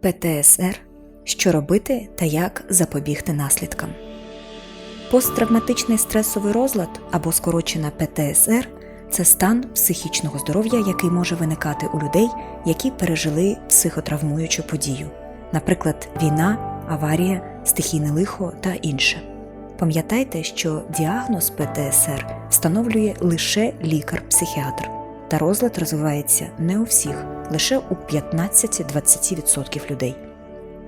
ПТСР що робити та як запобігти наслідкам. Посттравматичний стресовий розлад або скорочена ПТСР це стан психічного здоров'я, який може виникати у людей, які пережили психотравмуючу подію, наприклад, війна, аварія, стихійне лихо та інше. Пам'ятайте, що діагноз ПТСР встановлює лише лікар-психіатр, та розлад розвивається не у всіх, лише у 15-20% людей.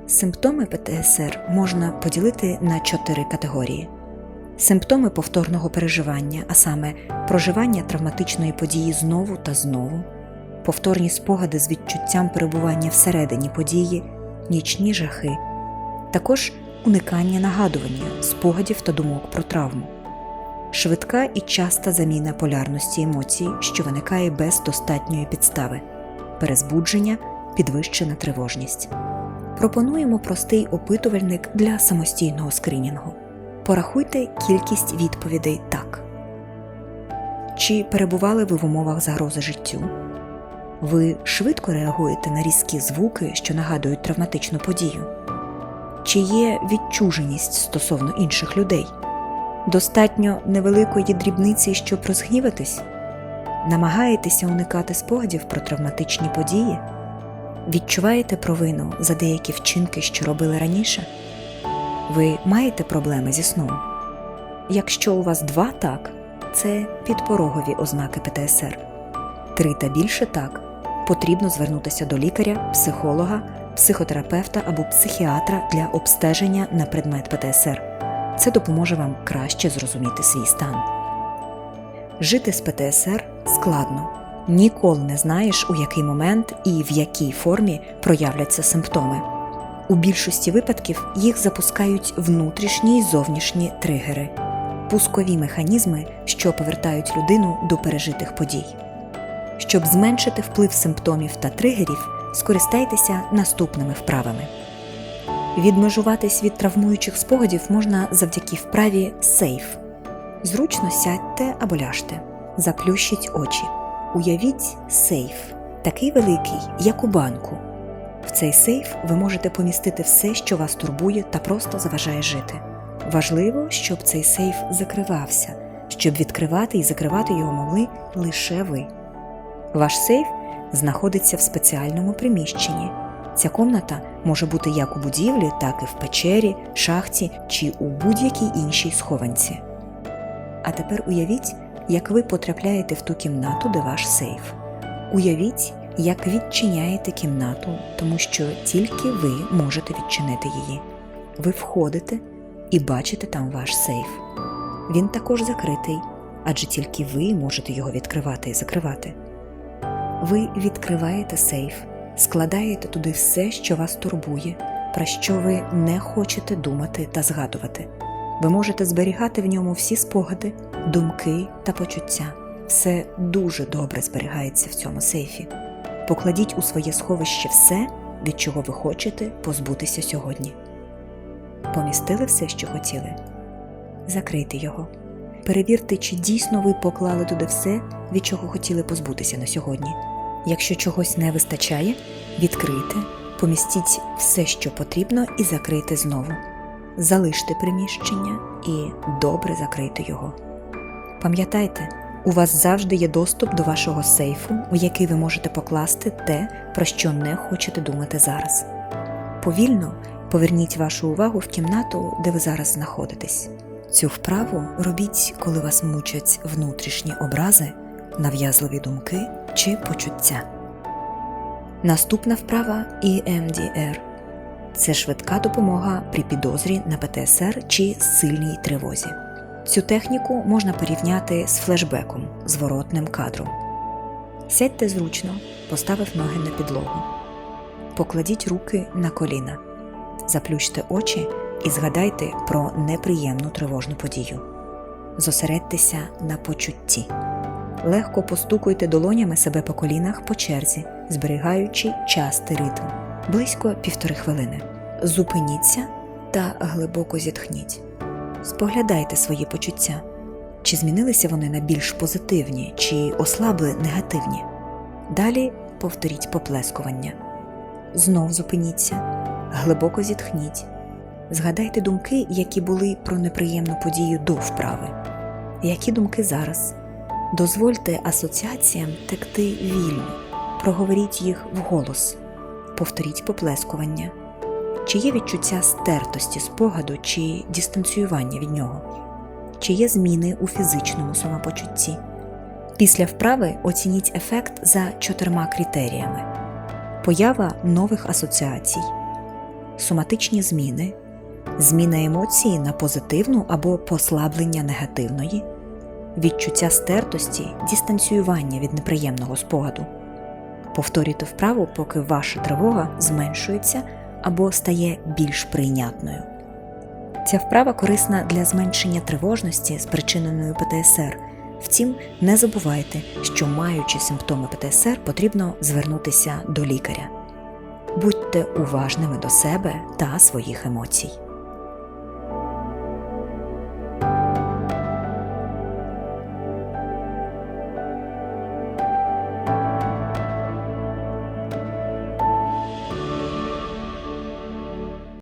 Симптоми ПТСР можна поділити на чотири категорії: симптоми повторного переживання, а саме проживання травматичної події знову та знову, повторні спогади з відчуттям перебування всередині події, нічні жахи, також уникання нагадування, спогадів та думок про травму, швидка і часта заміна полярності емоцій, що виникає без достатньої підстави, перезбудження, підвищена тривожність. Пропонуємо простий опитувальник для самостійного скринінгу. Порахуйте кількість відповідей так. Чи перебували ви в умовах загрози життю? Ви швидко реагуєте на різкі звуки, що нагадують травматичну подію? Чи є відчуженість стосовно інших людей? Достатньо невеликої дрібниці, щоб розгніватись? Намагаєтеся уникати спогадів про травматичні події? Відчуваєте провину за деякі вчинки, що робили раніше? Ви маєте проблеми зі сном? Якщо у вас два так, це підпорогові ознаки ПТСР. Три та більше так, потрібно звернутися до лікаря, психолога, психотерапевта або психіатра для обстеження на предмет ПТСР. Це допоможе вам краще зрозуміти свій стан. Жити з ПТСР складно. Ніколи не знаєш, у який момент і в якій формі проявляться симптоми. У більшості випадків їх запускають внутрішні й зовнішні тригери, пускові механізми, що повертають людину до пережитих подій. Щоб зменшити вплив симптомів та тригерів, скористайтеся наступними вправами. Відмежуватись від травмуючих спогадів можна завдяки вправі сейф. Зручно сядьте або ляжте, заплющіть очі. Уявіть сейф, такий великий, як у банку. В цей сейф ви можете помістити все, що вас турбує та просто заважає жити. Важливо, щоб цей сейф закривався, щоб відкривати і закривати його могли лише ви. Ваш сейф знаходиться в спеціальному приміщенні. Ця комната може бути як у будівлі, так і в печері, шахті чи у будь-якій іншій схованці. А тепер уявіть, як ви потрапляєте в ту кімнату, де ваш сейф. Уявіть, як відчиняєте кімнату, тому що тільки ви можете відчинити її. Ви входите і бачите там ваш сейф. Він також закритий, адже тільки ви можете його відкривати і закривати. Ви відкриваєте сейф, складаєте туди все, що вас турбує, про що ви не хочете думати та згадувати. Ви можете зберігати в ньому всі спогади, думки та почуття. Все дуже добре зберігається в цьому сейфі. Покладіть у своє сховище все, від чого ви хочете позбутися сьогодні. Помістили все, що хотіли. Закрийте його. Перевірте, чи дійсно ви поклали туди все, від чого хотіли позбутися на сьогодні. Якщо чогось не вистачає, відкрийте, помістіть все, що потрібно, і закрийте знову. Залиште приміщення і добре закрийте його. Пам'ятайте, у вас завжди є доступ до вашого сейфу, у який ви можете покласти те, про що не хочете думати зараз. Повільно поверніть вашу увагу в кімнату, де ви зараз знаходитесь. Цю вправу робіть, коли вас мучать внутрішні образи, нав'язливі думки чи почуття. Наступна вправа EMDR – це швидка допомога при підозрі на ПТСР чи сильній тривозі. Цю техніку можна порівняти з флешбеком, зворотним кадром. Сядьте зручно, поставив ноги на підлогу. Покладіть руки на коліна, заплющте очі і згадайте про неприємну тривожну подію. Зосередьтеся на почутті. Легко постукуйте долонями себе по колінах по черзі, зберігаючи частий ритм близько півтори хвилини. Зупиніться та глибоко зітхніть. Споглядайте свої почуття, чи змінилися вони на більш позитивні, чи ослабли негативні. Далі повторіть поплескування. знов зупиніться, глибоко зітхніть. Згадайте думки, які були про неприємну подію до вправи. Які думки зараз? Дозвольте асоціаціям текти вільно, проговоріть їх вголос, повторіть поплескування. Чи є відчуття стертості спогаду чи дистанціювання від нього? Чи є зміни у фізичному самопочутті? Після вправи оцініть ефект за чотирма критеріями: поява нових асоціацій, соматичні зміни, зміна емоції на позитивну або послаблення негативної, відчуття стертості, дистанціювання від неприємного спогаду. Повторюйте вправу, поки ваша тривога зменшується або стає більш прийнятною. Ця вправа корисна для зменшення тривожності, спричиненої ПТСР. Втім, не забувайте, що маючи симптоми ПТСР, потрібно звернутися до лікаря. Будьте уважними до себе та своїх емоцій.